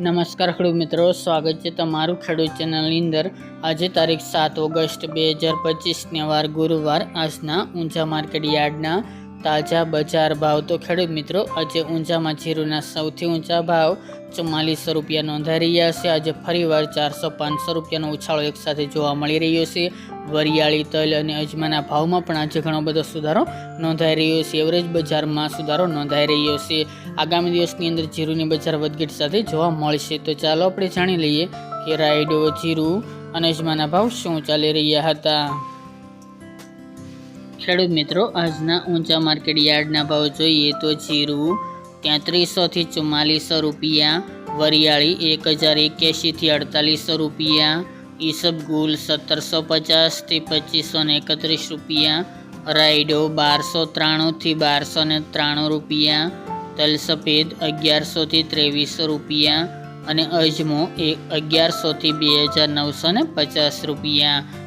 નમસ્કાર ખેડૂત મિત્રો, સ્વાગત છે તમારું ખેડૂત ચેનલની અંદર. આજે તારીખ સાત ઓગસ્ટ બે હજાર પચીસને વાર ગુરુવાર આજના ઊંચા માર્કેટ યાર્ડના તાજા બજાર ભાવ તો ખેડૂત મિત્રો આજે ઊંચામાં જીરુના સૌથી ઊંચા ભાવ ચુમ્માલીસો રૂપિયા નોંધાઈ રહ્યા છે. આજે ફરીવાર ચારસો પાંચસો રૂપિયાનો ઉછાળો એકસાથે જોવા મળી રહ્યો છે. વરિયાળી, તલ અને અજમાના ભાવમાં પણ આજે ઘણો બધો સુધારો નોંધાઈ રહ્યો છે. એવરેજ બજારમાં સુધારો નોંધાઈ રહ્યો છે. આગામી દિવસની અંદર જીરુની બજાર વધઘટ સાથે જોવા મળશે. તો ચાલો આપણે જાણી લઈએ કે રાયડો, જીરું અને અજમાના ભાવ શું ચાલી રહ્યા હતા. ખેડૂત મિત્રો, આજના ઊંચા માર્કેટ યાર્ડના ભાવ જોઈએ તો જીરું તેત્રીસોથી ચુમ્માલીસો રૂપિયા, વરિયાળી એક હજાર એક્યાસીથી અડતાલીસો રૂપિયા ઈસબગુલ સત્તરસો પચાસથી પચીસો ને એકત્રીસ રૂપિયા, રાયડો બારસો ત્રાણુંથી બારસો ને ત્રાણું રૂપિયા તલ સફેદ અગિયારસોથી ત્રેવીસો રૂપિયા અને અજમો એ અગિયારસોથી બે હજાર નવસો ને પચાસ રૂપિયા.